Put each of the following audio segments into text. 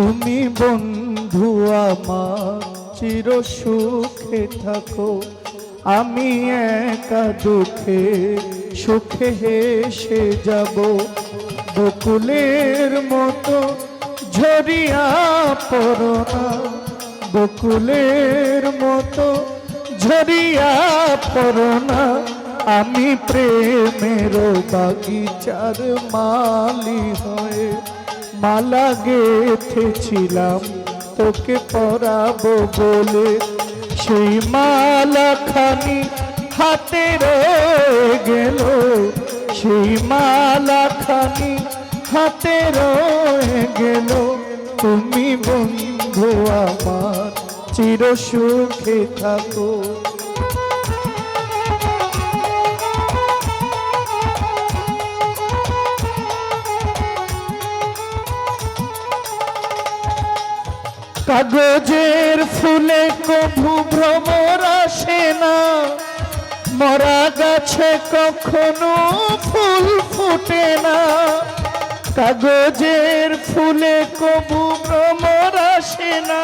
তুমি বন্ধু আমার, চির সুখে থাকো। আমি একা দুঃখে, সুখে হেসে যাব। বকুলের মতো ঝরিয়া পড়না বকুলের মতো ঝরিয়া পড়না আমি প্রেমের বাগিচার মালি হয়ে মালা গেথেছিলাম, তোকে পরাবো বলে। সেই মালা খানি হাতে রয়ে গেল, সেই মালা খানি হাতে রয়ে গেল। তুমি বন্ধু আমার, চির সুখে থাকো। কাগজের ফুলে কভু ভ্রমর আসে না। মরা গাছে কখনো ফুল ফুটে না। কাগজের ফুলে কভু ভ্রমর আসে না।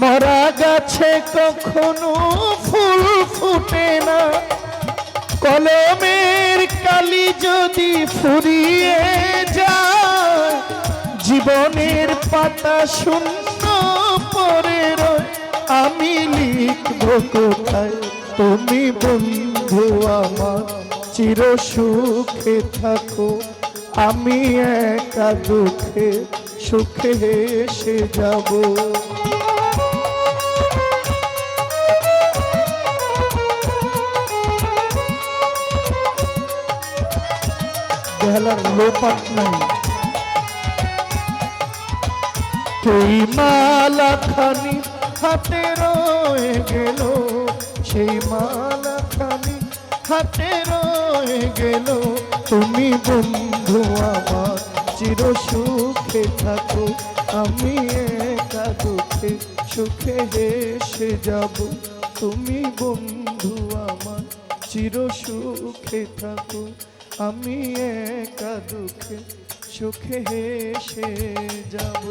মরা গাছে কখনো ফুল ফুটে না। কলমের কালি যদি ফুরিয়ে যায়, জীবনের পাতা শূন্য পরে রয়। আমি লিখব কোথায়? তুমি বন্ধু আমার, চির সুখে থাকো। আমি একা দুঃখে, সুখে এসে যাব। বেহালার লোপাট নাই। সেই মালা খানি হাতে রয়ে গেল, সেই মালা খানি হাতে রয়ে গেল। তুমি বন্ধু আমার, চির সুখে থাকো, আমি একা দুঃখে, সুখে হেসে যাব। তুমি বন্ধু আমার, চির সুখে থাকো, আমি একা দুঃখে সুখে হেসে যাব।